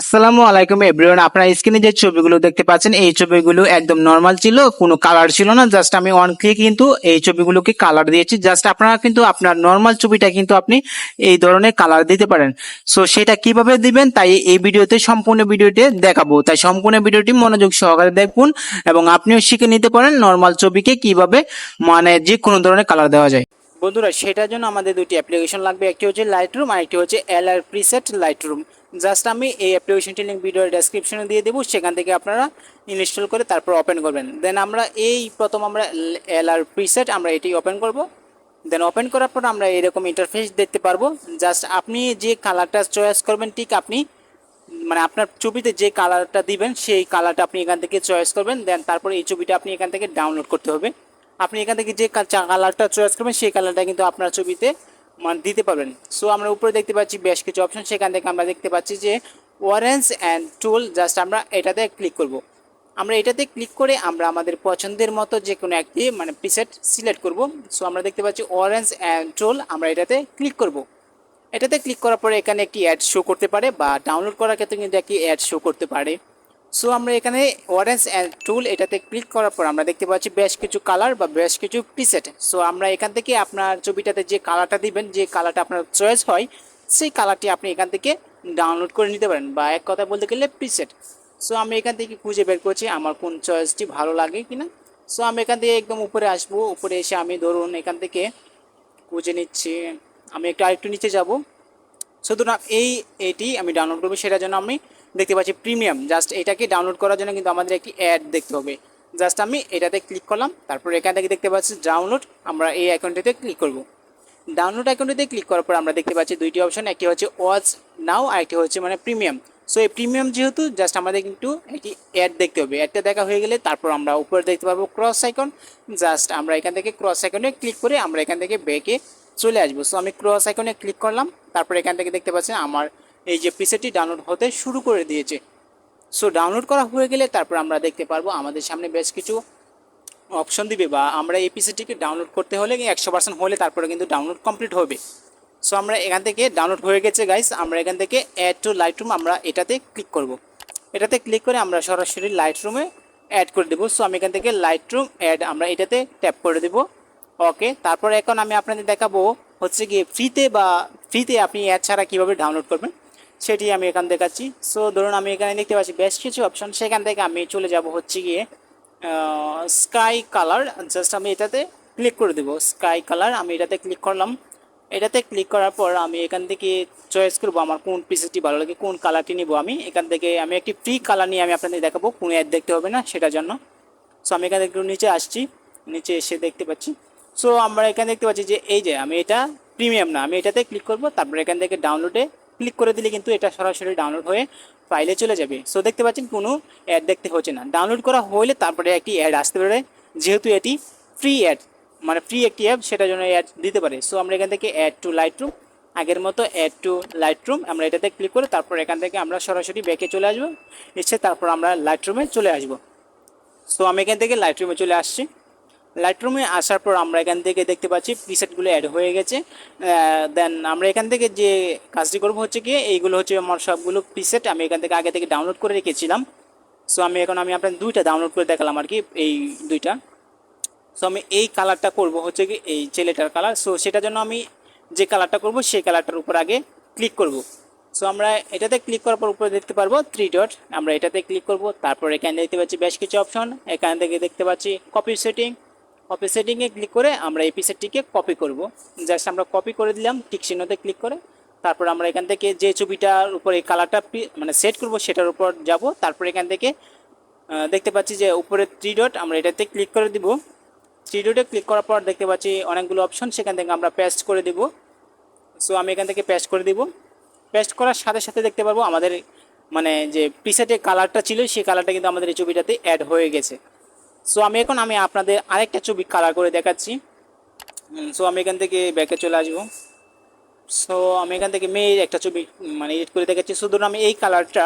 আসসালামু আলাইকুম এভরিওয়ান, আপনারা স্ক্রিনে যে ছবিগুলো দেখতে পাচ্ছেন, এই ছবিগুলো একদম নর্মাল ছিল, কোনো কালার ছিল না জাস্ট আমি অন ক্লিক কিন্তু এই ছবিগুলোকে কালার দিয়েছি জাস্ট আপনারা কিন্তু আপনার নর্মাল ছবিটা কিন্তু আপনি এই ধরনের কালার দিতে পারেন। সো সেটা কীভাবে দিবেন, তাই এই ভিডিওতে, সম্পূর্ণ ভিডিওতে দেখাবো। তাই সম্পূর্ণ ভিডিওটি মনোযোগ সহকারে দেখুন এবং আপনিও শিখে নিতে পারেন নর্মাল ছবিকে কীভাবে মানে যে কোনো ধরনের কালার দেওয়া যায়। বন্ধুরা, সেটার জন্য আমাদের দুটি অ্যাপ্লিকেশন লাগবে, একটি হচ্ছে লাইট রুম আর একটি হচ্ছে L R preset Lightroom just আমি এই অ্যাপ্লিকেশনটি লিঙ্ক ভিডিওর ডেসক্রিপশনে দিয়ে দেবো, সেখান থেকে আপনারা ইনস্টল করে তারপর ওপেন করবেন। দেন আমরা এই প্রথম আমরা এল আর প্রিসেট আমরা এটি ওপেন করব। দেন ওপেন করার পর আমরা এরকম ইন্টারফেস দেখতে পারব। জাস্ট আপনি যে কালারটা চয়েস করবেন, ঠিক আপনি মানে আপনার ছবিতে যে কালারটা দিবেন, সেই কালারটা আপনি এখান থেকে চয়েস করবেন। দেন তারপর এই ছবিটা আপনি এখান থেকে ডাউনলোড করতে হবে। আপনি এখান থেকে যে কালারটা চয়েস করবেন, সেই কালারটা কিন্তু আপনার ছবিতে দিতে পারবেন। সো আমরা উপরে দেখতে পাচ্ছি বেশ কিছু অপশন সেখান থেকে আমরা দেখতে পাচ্ছি যে অরেঞ্জ অ্যান্ড টুল জাস্ট আমরা এটাতে ক্লিক করব। আমরা এটাতে ক্লিক করে আমরা আমাদের পছন্দের মতো যে কোনো একটি মানে প্রিসেট সিলেক্ট করব। সো আমরা দেখতে পাচ্ছি অরেঞ্জ অ্যান্ড টুল আমরা এটাতে ক্লিক করব। এটাতে ক্লিক করার পরে এখানে একটি অ্যাড শো করতে পারে বা ডাউনলোড করার ক্ষেত্রে কিন্তু একটি অ্যাড শো করতে পারে। সো আমরা এখানে অরেঞ্জ অ্যান্ড টুল এটাতে ক্লিক করার পর আমরা দেখতে পাচ্ছি বেশ কিছু কালার বা বেশ কিছু প্রিসেট সো আমরা এখান থেকে আপনার ছবিটাতে যে কালারটা দিবেন, যে কালারটা আপনার চয়েস হয়, সেই কালারটি আপনি এখান থেকে ডাউনলোড করে নিতে পারেন বা এক কথা বলতে গেলে প্রিসেট সো আমি এখান থেকে খুঁজে বের করছি আমার কোন চয়েসটি ভালো লাগে কিনা। সো আমি এখান থেকে একদম উপরে আসব, উপরে এসে আমি ধরুন এখান থেকে খুঁজে নিচ্ছি, আমি একটু আরেকটু নিচে যাব। সুতরাং এই এটি আমি ডাউনলোড করব, সেটার জন্য আমি দেখতে পাচ্ছি প্রিমিয়াম। জাস্ট এটাকে ডাউনলোড করার জন্য কিন্তু আমাদের একটি অ্যাড দেখতে হবে। জাস্ট আমি এটাতে ক্লিক করলাম, তারপর এখান থেকে দেখতে পাচ্ছি ডাউনলোড আমরা এই অ্যাকাউন্টটিতে ক্লিক করব। ডাউনলোড অ্যাকাউন্টটিতে ক্লিক করার পর আমরা দেখতে পাচ্ছি দুইটি অপশন একটি হচ্ছে ওয়াচ নাও আর একটি হচ্ছে মানে প্রিমিয়াম সো এই প্রিমিয়াম যেহেতু, জাস্ট আমাদের কিন্তু একটি অ্যাড দেখতে হবে। অ্যাডটা দেখা হয়ে গেলে তারপর আমরা উপরে দেখতে পারব ক্রস আইকন জাস্ট আমরা এখান থেকে ক্রস আইকনে ক্লিক করে আমরা এখান থেকে ব্যাকে চলে আসব। সো আমি ক্রস আইকনে ক্লিক করলাম, তারপর এখান থেকে দেখতে পাচ্ছেন আমার এই যে পিসেটি ডাউনলোড হতে শুরু করে দিয়েছে। সো ডাউনলোড করা হয়ে গেলে তারপর আমরা দেখতে পারব আমাদের সামনে বেশ কিছু অপশন দিবে বা আমরা এই পিসিটিকে ডাউনলোড করতে হলে একশো পার্সেন্ট হলে তারপরে কিন্তু ডাউনলোড কমপ্লিট হবে। সো আমরা এখান থেকে ডাউনলোড হয়ে গেছে গাইস আমরা এখান থেকে অ্যাড টু লাইট রুম আমরা এটাতে ক্লিক করব। এটাতে ক্লিক করে আমরা সরাসরি লাইট রুমে অ্যাড করে দেবো। সো আমি এখান থেকে লাইট রুম অ্যাড আমরা এটাতে ট্যাপ করে দেবো। ওকে তারপর এখন আমি আপনাদের দেখাবো হচ্ছে গিয়ে ফ্রিতে বা ফ্রিতে আপনি অ্যাড ছাড়া কীভাবে ডাউনলোড করবেন। সেটি আমি এখান দেখাচ্ছি সো ধরুন আমি এখানে দেখতে পাচ্ছি বেশ কিছু অপশন সেখান থেকে আমি চলে যাব হচ্ছে গিয়ে স্কাই কালার জাস্ট আমি এটাতে ক্লিক করে দেবো। স্কাই কালার আমি এটাতে ক্লিক করলাম। এটাতে ক্লিক করার পর আমি এখান থেকে চয়েস করব আমার কোন পিসেসটি ভালো লাগে, কোন কালারটি নিব আমি। এখান থেকে আমি একটি ফ্রি কালার নিয়ে আমি আপনাদের দেখাবো, কোনো অ্যাড দেখতে হবে না সেটার জন্য। সো আমি এখান থেকে নিচে আসছি। নিচে এসে দেখতে পাচ্ছি। সো আমরা এখানে দেখতে পাচ্ছি যে, এই যে আমি এটা প্রিমিয়াম না, আমি এটাতে ক্লিক করব। তারপর এখান থেকে ডাউনলোডে ক্লিক করে দিলে কিন্তু এটা সরাসরি ডাউনলোড হয়ে ফাইলে চলে যাবে। সো দেখতে পাচ্ছেন কোনো অ্যাড দেখতে হচ্ছে না। ডাউনলোড করা হলে তারপরে একটি অ্যাড আসতে পারে, যেহেতু এটি ফ্রি অ্যাড মানে ফ্রি একটি অ্যাপ সেটার জন্য অ্যাড দিতে পারে। সো আমরা এখান থেকে অ্যাড টু লাইট রুম আগের মতো অ্যাড টু লাইট রুম আমরা এটাতে ক্লিক করে তারপর এখান থেকে আমরা সরাসরি ব্যাকে চলে আসব। এসে তারপর আমরা লাইট রুমে চলে আসব। সো আমি এখান থেকে লাইট রুমে চলে আসছি। লাইট রুমে আসার পর আমরা এখান থেকে দেখতে পাচ্ছি প্রিসেটগুলো অ্যাড হয়ে গেছে। দেন আমরা এখান থেকে যে কাজটি করব হচ্ছে কি এইগুলো হচ্ছে আমার সবগুলো প্রিসেট আমি এখান থেকে আগে থেকে ডাউনলোড করে রেখেছিলাম। সো আমি এখন আমি আপনার দুইটা ডাউনলোড করে দেখালাম আর কি, এই দুইটা। সো আমি এই কালারটা করব হচ্ছে কি এই ছেলেটার কালার সো সেটার জন্য আমি যে কালারটা করব, সেই কালারটার উপর আগে ক্লিক করব। সো আমরা এটাতে ক্লিক করার পর উপরে দেখতে পারব থ্রি ডট আমরা এটাতে ক্লিক করব, তারপর এখানে দেখতে পাচ্ছি বেশ কিছু অপশন এখান থেকে দেখতে পাচ্ছি কপি সেটিং কপি সেটিংয়ে ক্লিক করে আমরা এই পিসেটটিকে কপি করব। জাস্ট আমরা কপি করে দিলাম টিক চিহ্নতে ক্লিক করে। তারপর আমরা এখান থেকে যে ছবিটার উপর এই কালারটা মানে সেট করব, সেটার উপর যাব। তারপর এখান থেকে দেখতে পাচ্ছি যে উপরে থ্রি ডট আমরা এটাতে ক্লিক করে দিব। থ্রি ডটে ক্লিক করার পর দেখতে পাচ্ছি অনেকগুলো অপশন সেখান থেকে আমরা পেস্ট করে দিব। সো আমি এখান থেকে পেস্ট করে দিব। পেস্ট করার সাথে সাথে দেখতে পারব আমাদের মানে যে প্রিসেটে কালারটা ছিল, সেই কালারটা কিন্তু আমাদের এই ছবিটাতে অ্যাড হয়ে গেছে। সো আমি এখন আমি আপনাদের আরেকটা ছবি কালার করে দেখাচ্ছি। সো আমি এখান থেকে ব্যাকে চলে আসব। সো আমি এখান থেকে মেয়ের একটা ছবি মানে এডিট করে দেখাচ্ছি। শুধু আমি এই কালারটা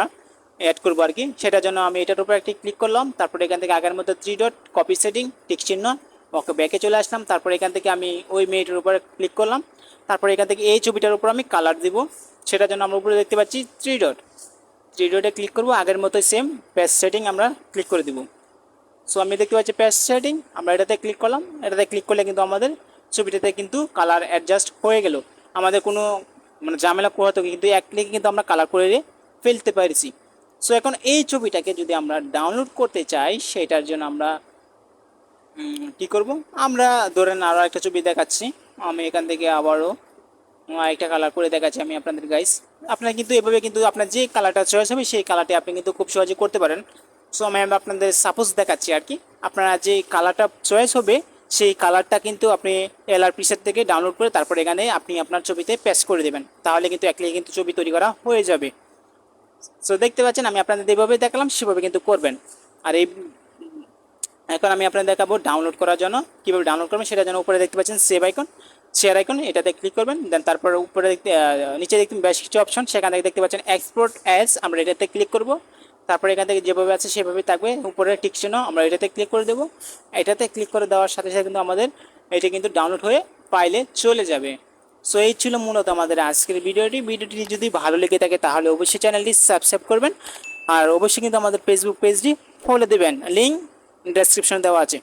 অ্যাড করব আর কি। সেটার জন্য আমি এটার উপর একটি ক্লিক করলাম। তারপরে এখান থেকে আগের মধ্যে three dot copy setting tick চিহ্ন ওকে ব্যাকে চলে আসলাম। তারপরে এখান থেকে আমি ওই মেয়েটার উপরে ক্লিক করলাম। তারপরে এখান থেকে এই ছবিটার উপর আমি কালার দিব। সেটার জন্য আমরা উপরে দেখতে পাচ্ছি থ্রি ডট থ্রি ডটে ক্লিক করব। আগের মতোই সেম পেজ সেটিং আমরা ক্লিক করে দিব। সো আমি দেখতে পাচ্ছি পেজ সেটিং আমরা এটাতে ক্লিক করলাম। এটাতে ক্লিক করলে কিন্তু আমাদের ছবিটাতে কিন্তু কালার অ্যাডজাস্ট হয়ে গেল। আমাদের কোনো মানে ঝামেলা পোহাতে কিন্তু এক ক্লিকে কিন্তু আমরা কালার করে ফেলতে পারছি। সো এখন এই ছবিটাকে যদি আমরা ডাউনলোড করতে চাই, সেটার জন্য আমরা কি করব? আমরা ধরেন আরও একটা ছবি দেখাচ্ছি। আমি এখান থেকে আবারও একটা কালার করে দেখাচ্ছি আমি আপনাদের গাইস আপনারা কিন্তু এভাবে কিন্তু আপনার যে কালারটা চয়েস হবে, সেই কালারটি আপনি কিন্তু খুব সহজে করতে পারেন। সো আমি আপনাদের সাপোজ দেখাচ্ছি আর কি। আপনারা যে কালারটা চয়েস হবে, সেই কালারটা কিন্তু আপনি এলআর প্রিসেট থেকে ডাউনলোড করে তারপর এখানে আপনি আপনার ছবিতে পেস্ট করে দেবেন। তাহলে কিন্তু একলিয়ে কিন্তু ছবি তৈরি করা হয়ে যাবে। সো দেখতে পাচ্ছেন, আমি আপনাদের যেভাবে দেখালাম, সেভাবে কিন্তু করবেন। আর এই এখন আমি আপনাদের দেখাবো ডাউনলোড করার জন্য, কীভাবে ডাউনলোড করবেন, সেটার জন্য উপরে দেখতে পাচ্ছেন সেভ আইকন শেয়ার আইকন এটাতে ক্লিক করবেন দেন তারপর উপরে দেখতে নিচে দেখতে বেশ কিছু অপশন সেখান থেকে দেখতে পাচ্ছেন এক্সপোর্ট অ্যাজ আমরা এটাতে ক্লিক করব। তারপর এখান থেকে যেভাবে আছে সেভাবে থাকবে। উপরে টিক চিহ্ন আমরা এটাতে ক্লিক করে দেবো। এটাতে ক্লিক করে দেওয়ার সাথে সাথে কিন্তু আমাদের এটা কিন্তু ডাউনলোড হয়ে পাইলে চলে যাবে। সো এই ছিল মূলত আমাদের আজকের ভিডিওটি। ভিডিওটি যদি ভালো লেগে থাকে তাহলে অবশ্যই চ্যানেলটি সাবস্ক্রাইব করবেন। আর অবশ্যই কিন্তু আমাদের ফেসবুক পেজটি ফলো দেবেন। লিঙ্ক ডেসক্রিপশনে দেওয়া আছে।